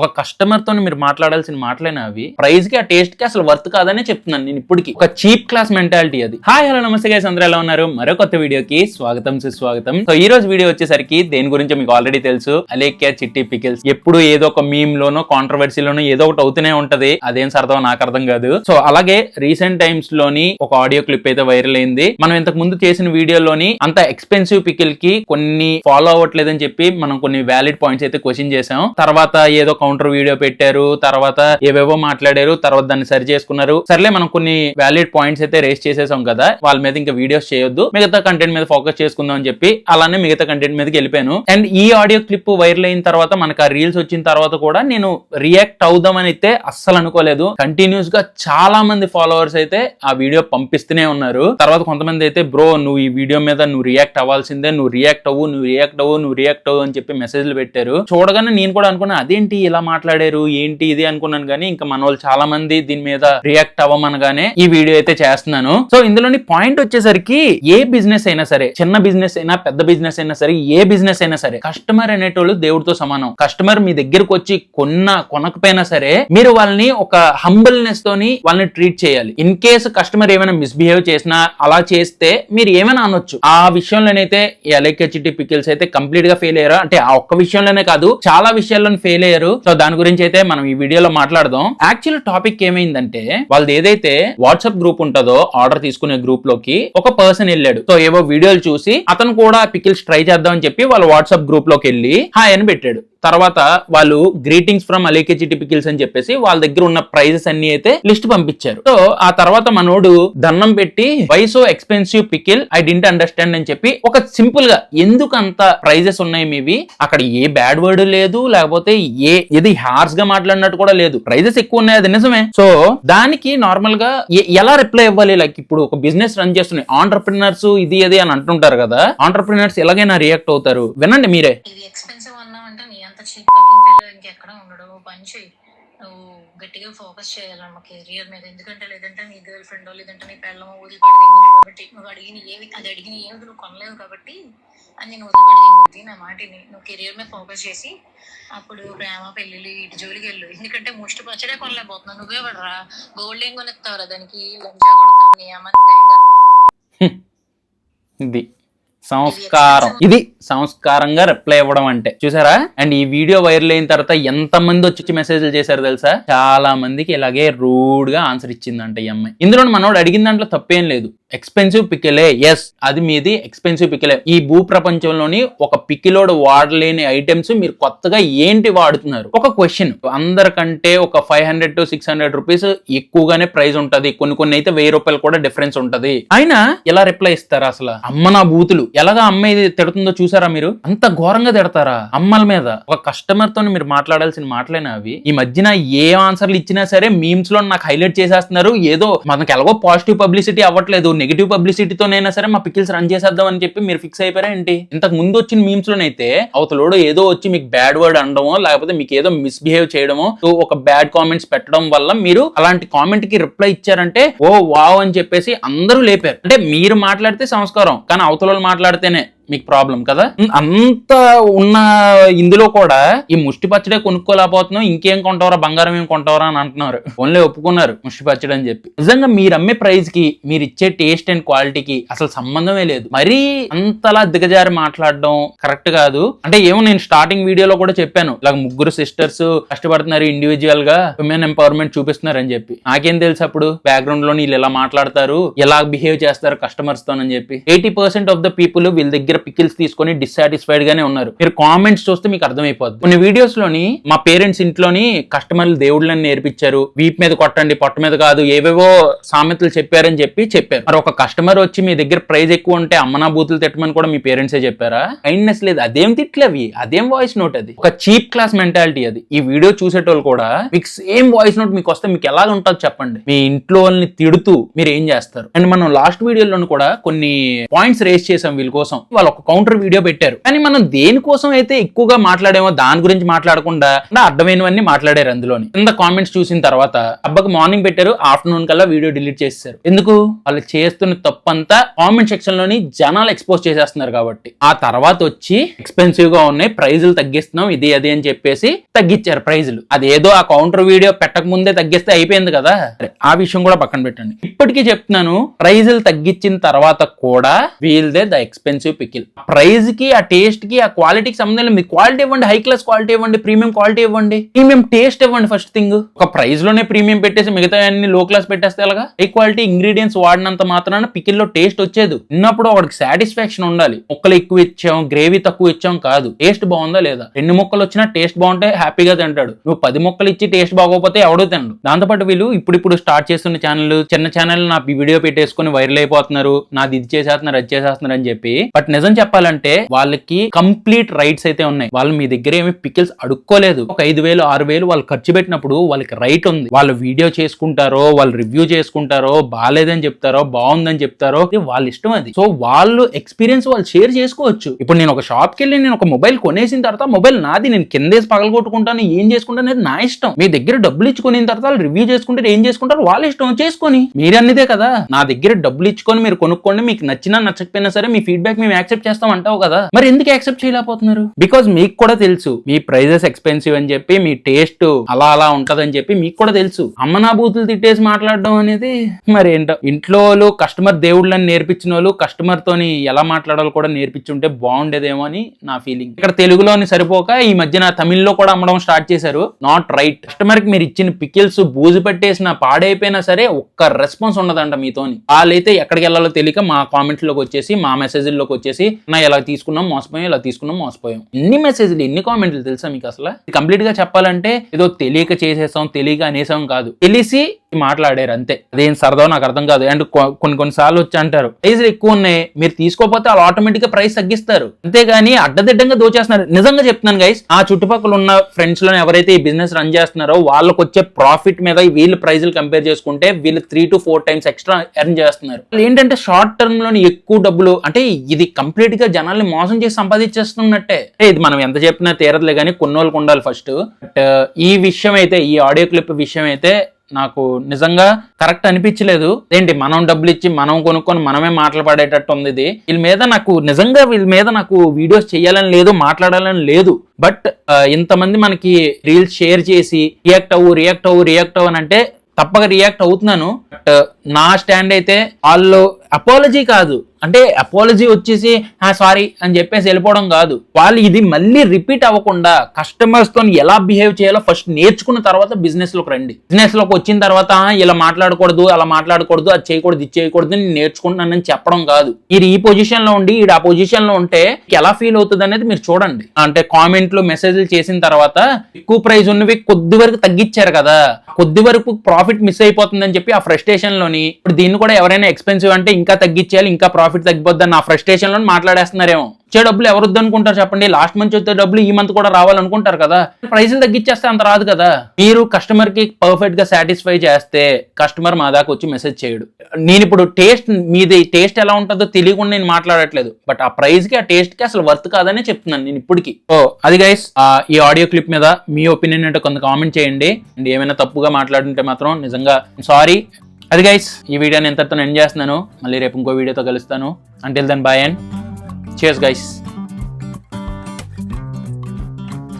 ఒక కస్టమర్తో మీరు మాట్లాడాల్సిన మాటలేనా అవి? ప్రైస్కి ఆ టేస్ట్కి అసలు వర్త్ కాదనే చెప్తున్నాను నేను ఇప్పటికి. ఒక చీప్ క్లాస్ మెంటాలిటీ అది. హాయ్ హలో నమస్తే గైస్ అందరూ ఎలా ఉన్నారు? మరో కొత్త వీడియోకి స్వాగతం సుస్వాగతం. సో ఈ రోజు వీడియో వచ్చేసరికి దేని గురించి మీకు ఆల్రెడీ తెలుసు. అలేక్యా చిట్టి పికిల్స్. ఎప్పుడు ఏదో ఒక మీమ్ లోనో కాంట్రవర్సీలోనో ఏదో ఒకటి అవుతూనే ఉంటది. అదేం సరదా నాకు అర్థం కాదు. సో అలాగే రీసెంట్ టైమ్స్లోని ఒక ఆడియో క్లిప్ అయితే వైరల్ అయింది. మనం ఇంతకు ముందు చేసిన వీడియోలోని అంత ఎక్స్పెన్సివ్ పికిల్కి కొన్ని ఫాలో అవ్వట్లేదని చెప్పి మనం కొన్ని వ్యాలిడ్ పాయింట్స్ అయితే క్వశ్చన్ చేసాం తర్వాత ఏదో కౌంటర్ వీడియో పెట్టారు తర్వాత ఏవేవో మాట్లాడారు తర్వాత దాన్ని సరి చేసుకున్నారు. సర్లే మనం కొన్ని వ్యాలిడ్ పాయింట్స్ అయితే రేస్ చేసేసాం కదా వాళ్ళ మీద ఇంకా వీడియోస్ చేయొద్దు మిగతా కంటెంట్ మీద ఫోకస్ చేసుకుందాం అని చెప్పి అలానే మిగతా కంటెంట్ మీదకి వెళ్ళిపోయాను. అండ్ ఈ ఆడియో క్లిప్ వైరల్ అయిన తర్వాత మనకు ఆ రీల్స్ వచ్చిన తర్వాత కూడా నేను రియాక్ట్ అవుదామని అయితే అస్సలు అనుకోలేదు. కంటిన్యూస్గా చాలా మంది ఫాలోవర్స్ అయితే ఆ వీడియో పంపిస్తూనే ఉన్నారు. తర్వాత కొంతమంది అయితే బ్రో నువ్వు ఈ వీడియో మీద నువ్వు రియాక్ట్ అవ్వాల్సిందే నువ్వు రియాక్ట్ అవ్వు నువ్వు రియాక్ట్ అవ్వు నువ్వు రియాక్ట్ అవ్వు అని చెప్పి మెసేజ్లు పెట్టారు. చూడగానే నేను కూడా అనుకున్నా అదేంటి ఇలా మాట్లాడారు ఏంటి ఇది అనుకున్నాను కానీ ఇంకా మన వాళ్ళు చాలా మంది దీని మీద రియాక్ట్ అవ్వమనగానే ఈ వీడియో అయితే చేస్తున్నాను. సో ఇందులోని పాయింట్ వచ్చేసరికి ఏ బిజినెస్ అయినా సరే చిన్న బిజినెస్ అయినా పెద్ద బిజినెస్ అయినా సరే ఏ బిజినెస్ అయినా సరే కస్టమర్ అనేటోళ్ళు దేవుడితో సమానం. కస్టమర్ మీ దగ్గరకు వచ్చి కొన్న కొనకపోయినా సరే మీరు వాళ్ళని ఒక హంబుల్నెస్ తోని వాళ్ళని ట్రీట్ చేయాలి. ఇన్ కేసు కస్టమర్ ఏమైనా మిస్బిహేవ్ చేసినా అలా చేస్తే మీరు ఏమైనా అనొచ్చు. ఆ విషయంలోనైతే ఈ పికిల్స్ అయితే కంప్లీట్గా ఫెయిల్ అయ్యారు? అంటే ఆ ఒక్క విషయంలోనే కాదు చాలా విషయాల్లో ఫెయిల్ అయ్యారు. సో దాని గురించి అయితే మనం ఈ వీడియోలో మాట్లాడదాం. యాక్చువల్ టాపిక్ ఏమైందంటే వాళ్ళది ఏదైతే వాట్సాప్ గ్రూప్ ఉంటుందో ఆర్డర్ తీసుకునే గ్రూప్లోకి ఒక పర్సన్ వెళ్ళాడు. సో ఏవో వీడియోలు చూసి అతను కూడా పికిల్స్ ట్రై చేద్దాం అని చెప్పి వాళ్ళ వాట్సాప్ గ్రూప్లోకి వెళ్ళి హాయ్ అని పెట్టాడు. తర్వాత వాళ్ళు గ్రీటింగ్స్ ఫ్రమ్ అలేకే చిట్టి పికిల్స్ అని చెప్పేసి వాళ్ళ దగ్గర ఉన్న ప్రైజెస్ అన్ని అయితే లిస్ట్ పంపించారు. సో ఆ తర్వాత మనోడు దండం పెట్టి why so expensive pickle I didn't understand అని చెప్పి ఒక సింపుల్గా ఎందుకు అంత ప్రైజెస్ ఉన్నాయి మీవి? అక్కడ ఏ బ్యాడ్ వర్డ్ లేదు లేకపోతే ఏ ఇది హార్స్గా మాట్లాడినట్టు కూడా లేదు. ప్రైజెస్ ఎక్కువ ఉన్నాయి అది నిజమే. సో దానికి నార్మల్గా ఎలా రిప్లై ఇవ్వాలి? లైక్ ఇప్పుడు ఒక బిజినెస్ రన్ చేస్తున్నాయి ఆంటర్ప్రినర్స్ ఇది ఇది అని అంటుంటారు కదా. ఆంటర్ప్రినర్స్ ఎలాగైనా రియాక్ట్ అవుతారు. వినండి మీరే. ఎక్స్పెన్సివ్ అన్న అంత చీప్ ఫకింగ్ ఇంకెక్కడ ఉండడు. పని చేయి. నువ్వు గట్టిగా ఫోకస్ చేయాలమ్మ కెరియర్ మీద. ఎందుకంటే లేదంటే నీ గర్ల్ ఫ్రెండ్ లేదంటే నీ పిల్లమో వదిలిపడదింగుద్ది కాబట్టి నువ్వు అడిగిన ఏవి అది అడిగిన ఏమి నువ్వు కొనలేవు కాబట్టి అది నేను వదిలిపడదింగుద్ది నా మాటిని నువ్వు కెరియర్ మీద ఫోకస్ చేసి అప్పుడు ప్రేమ పెళ్ళిళ్ళు ఇటు జోలికి వెళ్ళు. ఎందుకంటే ముష్టి పచ్చడే కొనలేకపోతున్నావు. నువ్వే పడరా. గోల్డ్ ఏం కొనెత్తావురా దానికి? లంజా కొడతావు. నీ అమ్మ ఇది. సంస్కారం. ఇది సంస్కారంగా రిప్లై ఇవ్వడం అంటే. చూసారా? అండ్ ఈ వీడియో వైరల్ అయిన తర్వాత ఎంత మంది వచ్చి మెసేజ్లు చేశారు తెలుసా? చాలా మందికి ఇలాగే రూడ్గా ఆన్సర్ ఇచ్చిందంట ఈ అమ్మాయి. ఇందులో మనోడు అడిగిన దాంట్లో తప్పేం లేదు. ఎక్స్పెన్సివ్ పికిలే ఎస్ అది మీది ఎక్స్పెన్సివ్ పికిలే ఈ భూ ప్రపంచంలోని ఒక పికిలోడు వాడలేని ఐటమ్స్ మీరు కొత్తగా ఏంటి వాడుతున్నారు? ఒక క్వశ్చన్ అందరికంటే ఒక five hundred to six hundred rupees ఎక్కువగానే ప్రైస్ ఉంటది. కొన్ని కొన్ని అయితే వెయ్యి రూపాయలు కూడా డిఫరెన్స్ ఉంటది. అయినా ఎలా రిప్లై ఇస్తారు అసలు? అమ్మ నా బూతులు. ఎలాగా అమ్మ ఇది తిడుతుందో చూసారా మీరు? అంత ఘోరంగా తిడతారా? అమ్మల మీద. ఒక కస్టమర్తో మీరు మాట్లాడాల్సిన మాటలేనా అవి? ఈ మధ్యన ఏ ఆన్సర్లు ఇచ్చినా సరే మీమ్స్లో నాకు హైలైట్ చేసేస్తున్నారు. ఏదో మనకి ఎలాగో పాజిటివ్ పబ్లిసిటీ అవ్వట్లేదు. నెగిటివ్ పబ్లిసిటీతోనైనా సరే మా పికిల్స్ రన్ చేసేద్దాం అని చెప్పి మీరు ఫిక్స్ అయిపోయారా ఏంటి? ఇంతకు ముందు వచ్చిన మీమ్స్ లోనైతే అవతలోడు ఏదో వచ్చి మీకు బ్యాడ్ వర్డ్ అనడమో లేకపోతే మీకు ఏదో మిస్బిహేవ్ చేయడమో సో ఒక బ్యాడ్ కామెంట్స్ పెట్టడం వల్ల మీరు అలాంటి కామెంట్కి రిప్లై ఇచ్చారంటే ఓ వావ్ అని చెప్పేసి అందరూ లేపారు. అంటే మీరు మాట్లాడితే సంస్కారం కానీ అవతల వాళ్ళు మాట్లాడితేనే. మీకు ప్రాబ్లం కదా? అంత ఉన్న ఇందులో కూడా ఈ ముష్టి పచ్చడే కొనుక్కోలేకపోతున్నాం ఇంకేం కొంటావరా బంగారం ఏం కొంటావరా అని అంటున్నారు. ఓన్లీ ఒప్పుకున్నారు ముష్టి పచ్చడి అని చెప్పి. నిజంగా మీరు అమ్మే ప్రైస్కి మీరు ఇచ్చే టేస్ట్ అండ్ క్వాలిటీకి అసలు సంబంధమే లేదు. మరీ అంతలా దిగజారి మాట్లాడడం కరెక్ట్ కాదు. అంటే ఏమో నేను స్టార్టింగ్ వీడియోలో కూడా చెప్పాను. ఇలా ముగ్గురు సిస్టర్స్ కష్టపడుతున్నారు ఇండివిజువల్గా ఉమెన్ ఎంపవర్మెంట్ చూపిస్తున్నారు అని చెప్పి. నాకేం తెలుసు అప్పుడు? బ్యాక్గ్రౌండ్లో వీళ్ళు ఎలా మాట్లాడతారు? ఎలా బిహేవ్ చేస్తారు కస్టమర్స్తో అని చెప్పి. Eighty percent of the people వీళ్ళ దగ్గర పికిల్స్ తీసుకొని డిస్సాటిస్ఫైడ్ గానే ఉన్నారు. మీరు కామెంట్స్ చూస్తే మీకు అర్థమైపోద్ది. కొన్ని వీడియోస్లోని మా పేరెంట్స్ ఇంట్లోని కస్టమర్లు దేవుళ్ళని నేర్పించారు. వీప్ మీద కొట్టండి పొట్ట మీద కాదు ఏవేవో సామెతలు చెప్పారని చెప్పి చెప్పారు. మరి ఒక కస్టమర్ వచ్చి మీ దగ్గర ప్రైస్ ఎక్కువ ఉంటే అమ్మనా బూతులు తిట్టమని కూడా మీ పేరెంట్సే చెప్పారా? కైండ్నెస్ లేదు. అదేం తిట్లవి అదేం వాయిస్ నోట్ అది? ఒక చీప్ క్లాస్ మెంటాలిటీ అది. ఈ వీడియో చూసేటోళ్ళు కూడా మీకు సేమ్ వాయిస్ నోట్ మీకు వస్తే మీకు ఎలా ఉంటుంది చెప్పండి. మీ ఇంట్లో వాళ్ళని తిడుతూ మీరు ఏం చేస్తారు? అండ్ మనం లాస్ట్ వీడియోలో కూడా కొన్ని పాయింట్స్ రేస్ చేసాం వీళ్ళ కోసం. వాళ్ళు ఒక కౌంటర్ వీడియో పెట్టారు. కానీ మనం దేనికోసం అయితే ఎక్కువగా మాట్లాడేమో దాని గురించి మాట్లాడకుండా అంటే అర్థమైనవన్నీ మాట్లాడారు అందులోని. కింద కామెంట్స్ చూసిన తర్వాత అబ్బాకి మార్నింగ్ పెట్టారు ఆఫ్టర్నూన్ కల్లా వీడియో డిలీట్ చేశారు ఎందుకు? వాళ్ళు చేస్తున్న తప్పంతా కామెంట్ సెక్షన్లోని జనాలు ఎక్స్పోజ్ చేసేస్తున్నారు కాబట్టి. ఆ తర్వాత వచ్చి ఎక్స్పెన్సివ్గా ఉన్నాయి ప్రైజులు తగ్గిస్తున్నాం ఇది అది అని చెప్పేసి తగ్గించారు ప్రైజులు అదేదో ఆ కౌంటర్ వీడియో పెట్టక ముందే తగ్గిస్తే అయిపోయింది కదా. ఆ విషయం కూడా పక్కన పెట్టండి. ఇప్పటికీ చెప్తున్నాను ప్రైజులు తగ్గించిన తర్వాత కూడా వీల్దే ద ఎక్స్పెన్సివ్ పికిల్ ప్రైజ్కి ఆ టేస్ట్కి ఆ క్వాలిటీకి సంబంధం లేదు. క్వాలిటీ ఇవ్వండి హై క్లాస్ క్వాలిటీ ఇవ్వండి ప్రీమియం క్వాలిటీ ఇవ్వండి. ప్రీమియం టేస్ట్ ఇవ్వండి ఫస్ట్ థింగ్ ఒక ప్రైజ్లోనే ప్రీమియం పెట్టేసి మిగతా అన్ని లో క్లాస్ పెట్టేస్తే ఎలాగా? హై క్వాలిటీ ఇంగ్రీడియంట్స్ వాడినంత మాత్రాన పికిల్లో టేస్ట్ వచ్చేది. ఉన్నప్పుడు వాడికి సాటిస్ఫాక్షన్ ఉండాలి. ముక్కలు ఎక్కువ ఇచ్చాం గ్రేవీ తక్కువ ఇచ్చాం కాదు. టేస్ట్ బాగుందా లేదా? రెండు ముక్కలు వచ్చినా టేస్ట్ బాగుంటే హ్యాపీగా తింటాడు. నువ్వు పది ముక్కలు ఇచ్చి టేస్ట్ బాగోకపోతే ఎవడో తినడు. దాంతోపాటు వీళ్ళు ఇప్పుడిప్పుడు స్టార్ట్ చేస్తున్న ఛానల్ చిన్న ఛానల్ నా వీడియో పెట్టేసుకుని వైరల్ అయిపోతున్నారు. నాది ఇది చేసేస్తున్నారు అది చేసేస్తున్నారు అని చెప్పి. బట్ నిజం చెప్పాలంటే వాళ్ళకి కంప్లీట్ రైట్స్ అయితే ఉన్నాయి. వాళ్ళు మీ దగ్గర ఏమి పికిల్స్ అడుక్కోలేదు. ఒక ఐదు వేలు ఆరు వేలు వాళ్ళు ఖర్చు పెట్టినప్పుడు వాళ్ళకి రైట్ ఉంది. వాళ్ళు వీడియో చేసుకుంటారో వాళ్ళు రివ్యూ చేసుకుంటారో బాగాలేదని చెప్తారో బాగుందని చెప్తారో వాళ్ళ ఇష్టం అది. సో వాళ్ళు ఎక్స్పీరియన్స్ వాళ్ళు షేర్ చేసుకోవచ్చు. ఇప్పుడు నేను ఒక షాప్కి వెళ్ళి నేను ఒక మొబైల్ కొనేసిన తర్వాత మొబైల్ నాది. నేను కిందేసి పగలగొట్టుకుంటాను. ఏం చేసుకుంటాను అనేది నా ఇష్టం. మీ దగ్గర డబ్బులు ఇచ్చుకున్న తర్వాత వాళ్ళు రివ్యూ చేసుకుంటారు. ఏం చేసుకుంటారు వాళ్ళ ఇష్టం. చేసుకొని. మీరు అన్నదే కదా. నా దగ్గర డబ్బులు ఇచ్చుకొని మీరు కొనుక్కోండి. మీకు నచ్చినా నచ్చకపోయినా సరే మీ ఫీడ్బ్యాక్ మేము యాక్సెప్ట్ చేస్తాం అంటావు కదా? మరి ఎందుకు యాక్సెప్ట్ చేయలేకపోతున్నారు? బికాజ్ మీకు కూడా తెలుసు మీ ప్రైజెస్ ఎక్స్పెన్సివ్ అని చెప్పి మీ టేస్ట్ అలా అలా ఉంటదని చెప్పి మీకు కూడా తెలుసు. అమ్మనా బూతులు తిట్టేసి మాట్లాడడం అనేది మరి ఏంటో ఇంట్లో వాళ్ళు కస్టమర్ దేవుళ్ళని నేర్పించిన వాళ్ళు కస్టమర్ తోని ఎలా మాట్లాడాలో కూడా నేర్పించుంటే బాగుండేదేమో అని నా ఫీలింగ్ ఇక్కడ తెలుగులోని సరిపోక ఈ మధ్యన తమిళ్ళో కూడా అమ్మడం స్టార్ట్ చేశారు. నాట్ రైట్ కస్టమర్కి మీరు ఇచ్చిన పికిల్స్ బూజు పెట్టేసిన పాడైపోయినా సరే ఒక్క రెస్పాన్స్ ఉండదంట మీతోని. వాళ్ళైతే ఎక్కడికి వెళ్ళాలో తెలియక మా కామెంట్లోకి వచ్చేసి మా మెసేజ్లోకి వచ్చేసి నా ఇలా తీసుకున్నాం మోసపోయాం ఇలా తీసుకున్నాం మోసపోయాం. ఎన్ని మెసేజ్లు ఎన్ని కామెంట్లు తెలుసా మీకు అసలు? కంప్లీట్గా చెప్పాలంటే ఏదో తెలియక చేసేసాం తెలియక అనేసాం కాదు. తెలిసి మాట్లాడారు అంతే. అదేం సరదా నాకు అర్థం కాదు. అండ్ కొన్ని కొన్ని సార్లు వచ్చి అంటారు ప్రైజ్ ఎక్కువ ఉన్నాయి మీరు తీసుకోకపోతే వాళ్ళు ఆటోమేటిక్గా ప్రైస్ తగ్గిస్తారు. అంతేగాని అడ్డదిడ్డంగా దోచేస్తున్నారు. నిజంగా చెప్తున్నాను గైస్ ఆ చుట్టుపక్కల ఉన్న ఫ్రెండ్స్లో ఎవరైతే ఈ బిజినెస్ రన్ చేస్తున్నారో వాళ్ళకి వచ్చే ప్రాఫిట్ మీద వీళ్ళ ప్రైజ్లు కంపేర్ చేసుకుంటే వీళ్ళు three to four times extra earn చేస్తున్నారు. ఏంటంటే షార్ట్ టర్మ్లోని ఎక్కువ డబ్బులు అంటే ఇది కంప్లీట్గా జనాల్ని మోసం చేసి సంపాదించేస్తున్నట్టే. ఇది మనం ఎంత చెప్పినా తీరదులే కానీ కొన్నోళ్ళకు ఉండాలి ఫస్ట్ బట్ ఈ విషయం అయితే ఈ ఆడియో క్లిప్ విషయం అయితే నాకు నిజంగా కరెక్ట్ అనిపించలేదు. ఏంటి మనం డబ్బులు ఇచ్చి మనం కొనుక్కొని మనమే మాట్లాడేటట్టు ఉంది ఇది. వీళ్ళ మీద నాకు నిజంగా వీళ్ళ మీద నాకు వీడియోస్ చేయాలని లేదు మాట్లాడాలని లేదు. బట్ ఇంతమంది మనకి రీల్స్ షేర్ చేసి రియాక్ట్ అవ్వు రియాక్ట్ అవ్వు రియాక్ట్ అవ్వు అని అంటే తప్పక రియాక్ట్ అవుతున్నాను. బట్ నా స్టాండ్ అయితే వాళ్ళు అపాలజీ కాదు. అంటే అపాలజీ వచ్చేసి సారీ అని చెప్పేసి వెళ్ళిపోవడం కాదు. వాళ్ళు ఇది మళ్ళీ రిపీట్ అవ్వకుండా కస్టమర్స్తో ఎలా బిహేవ్ చేయాలో ఫస్ట్ నేర్చుకున్న తర్వాత బిజినెస్లోకి రండి. బిజినెస్లోకి వచ్చిన తర్వాత ఇలా మాట్లాడకూడదు అలా మాట్లాడకూడదు అది చేయకూడదు ఇది చేయకూడదు నేను నేర్చుకుంటున్నానని చెప్పడం కాదు. మీరు ఈ పొజిషన్లో ఉండి ఈడు ఆ పొజిషన్లో ఉంటే ఎలా ఫీల్ అవుతుంది అనేది మీరు చూడండి. అంటే కామెంట్లు మెసేజ్లు చేసిన తర్వాత ఎక్కువ ప్రైస్ ఉన్నవి కొద్ది వరకు తగ్గించారు కదా కొద్ది వరకు ప్రాఫిట్ మిస్ అయిపోతుందని చెప్పి ఆ ఫ్రస్ట్రేషన్లో లోని ఇప్పుడు దీన్ని కూడా ఎవరైనా ఎక్స్పెన్సివ్ అంటే ఇంకా తగ్గించేయాలి ఇంకా ప్రాఫిట్ తగ్గిపోద్ది ఆ ఫ్రస్ట్రేషన్లో మాట్లాడేస్తున్నారేమో. వచ్చే డబ్బులు ఎవరు అనుకుంటారు చెప్పండి. లాస్ట్ మంత్ వచ్చే డబ్బులు ఈ మంత్ కూడా రావాలనుకుంటారు కదా. ప్రైసులు తగ్గించేస్తే అంత రాదు కదా. మీరు కస్టమర్కి పర్ఫెక్ట్గా సాటిస్ఫై చేస్తే కస్టమర్ మా దాకా వచ్చి మెసేజ్ చేయడు. నేను ఇప్పుడు టేస్ట్ మీది టేస్ట్ ఎలా ఉంటుందో తెలియకుండా నేను మాట్లాడట్లేదు. బట్ ఆ ప్రైస్కి ఆ టేస్ట్కి అసలు వర్త్ కాదనే చెప్తున్నాను నేను ఇప్పటికి. ఓ అది గైస్ ఈ ఆడియో క్లిప్ మీద మీ ఒపీనియన్ అంటే కొంత కామెంట్ చేయండి. అండ్ ఏమైనా తప్పుగా మాట్లాడుంటే మాత్రం నిజంగా సారీ అది గైస్ ఈ వీడియోని ఎంతతో ఎండ్ చేస్తున్నాను. మళ్ళీ రేపు ఇంకో వీడియోతో కలుస్తాను. Until then bye and chase guys